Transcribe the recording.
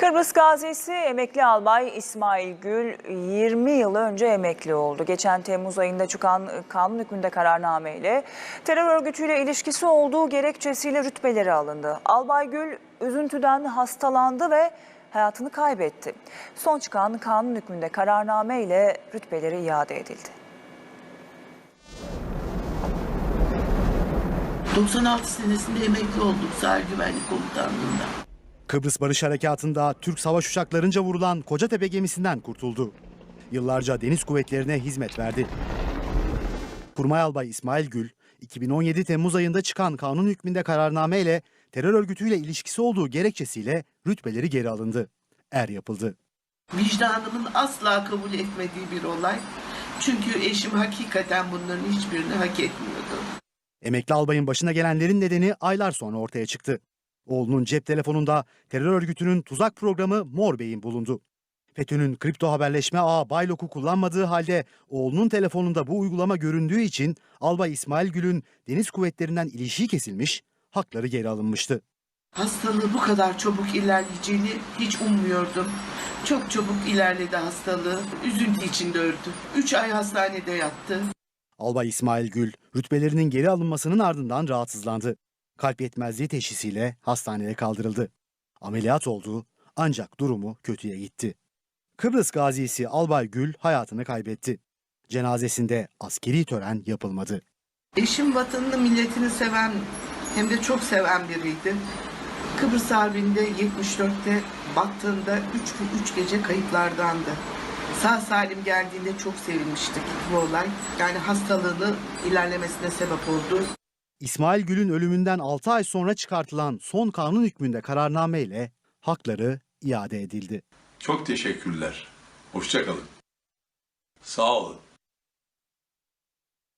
Kıbrıs gazisi emekli albay İsmail Gül 20 yıl önce emekli oldu. Geçen Temmuz ayında çıkan kanun hükmünde kararnameyle terör örgütüyle ilişkisi olduğu gerekçesiyle rütbeleri alındı. Albay Gül üzüntüden hastalandı ve hayatını kaybetti. Son çıkan kanun hükmünde kararnameyle rütbeleri iade edildi. 96 senesinde emekli oldum sahil güvenlik komutanlığında. Kıbrıs Barış Harekatı'nda Türk savaş uçaklarınca vurulan Kocatepe gemisinden kurtuldu. Yıllarca deniz kuvvetlerine hizmet verdi. Kurmay Albay İsmail Gül, 2017 Temmuz ayında çıkan kanun hükmünde kararnameyle terör örgütüyle ilişkisi olduğu gerekçesiyle rütbeleri geri alındı. Er yapıldı. Vicdanımın asla kabul etmediği bir olay. Çünkü eşim hakikaten bunların hiçbirini hak etmiyordu. Emekli albayın başına gelenlerin nedeni aylar sonra ortaya çıktı. Oğlunun cep telefonunda terör örgütünün tuzak programı Mor Bey'in bulundu. FETÖ'nün kripto haberleşme ağı Baylok'u kullanmadığı halde oğlunun telefonunda bu uygulama göründüğü için Albay İsmail Gül'ün deniz kuvvetlerinden ilişiği kesilmiş, hakları geri alınmıştı. Hastalığı bu kadar çabuk ilerleyeceğini hiç ummuyordum. Çok çabuk ilerledi hastalığı. Üzüntü içinde öldü. 3 ay hastanede yattı. Albay İsmail Gül, rütbelerinin geri alınmasının ardından rahatsızlandı. Kalp yetmezliği teşhisiyle hastaneye kaldırıldı. Ameliyat oldu ancak durumu kötüye gitti. Kıbrıs gazisi Albay Gül hayatını kaybetti. Cenazesinde askeri tören yapılmadı. Eşim vatanını milletini seven hem de çok seven biriydi. Kıbrıs Harbi'nde 74'te battığında 3 gün 3 gece kayıplardandı. Sağ salim geldiğinde çok sevinmiştik bu olay. Yani hastalığını ilerlemesine sebep oldu. İsmail Gül'ün ölümünden 6 ay sonra çıkartılan son kanun hükmünde kararnameyle hakları iade edildi. Çok teşekkürler. Hoşça kalın. Sağ olun.